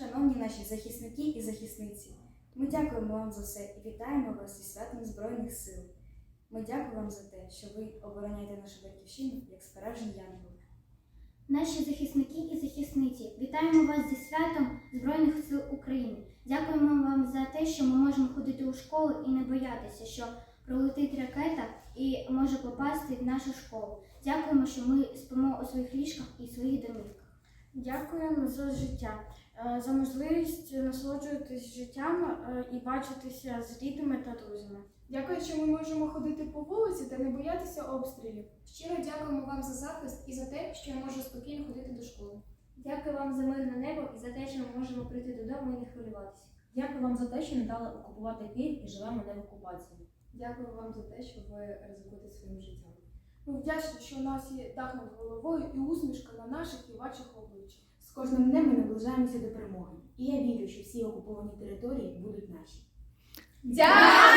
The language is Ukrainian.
Шановні наші захисники і захисниці, ми дякуємо вам за все і вітаємо вас зі святом Збройних сил. Ми дякуємо вам за те, що ви обороняєте нашу батьківщину як справжні янголи. Наші захисники і захисниці, вітаємо вас зі святом Збройних сил України. Дякуємо вам за те, що ми можемо ходити у школу і не боятися, що пролетить ракета і може попасти в нашу школу. Дякуємо, що ми спимо у своїх ліжках і своїх домівках. Дякуємо за життя, е, за можливість насолоджуватись життям е, і бачитися з рідними та друзями. Дякую, що ми можемо ходити по вулиці та не боятися обстрілів. Щиро дякуємо вам за захист і за те, що я можу спокійно ходити до школи. Дякую вам за мирне небо і за те, що ми можемо прийти додому і не хвилюватися. Дякую вам за те, що не дали окупувати Київ і живемо не в окупації. Дякую вам за те, що ви ризикуєте своїм життям. Ми вдячні, що у нас є дах над головою і усмішка на наших і ваших обличчях. З кожним днем ми наближаємося до перемоги. І я вірю, що всі окуповані території будуть наші. Дякую!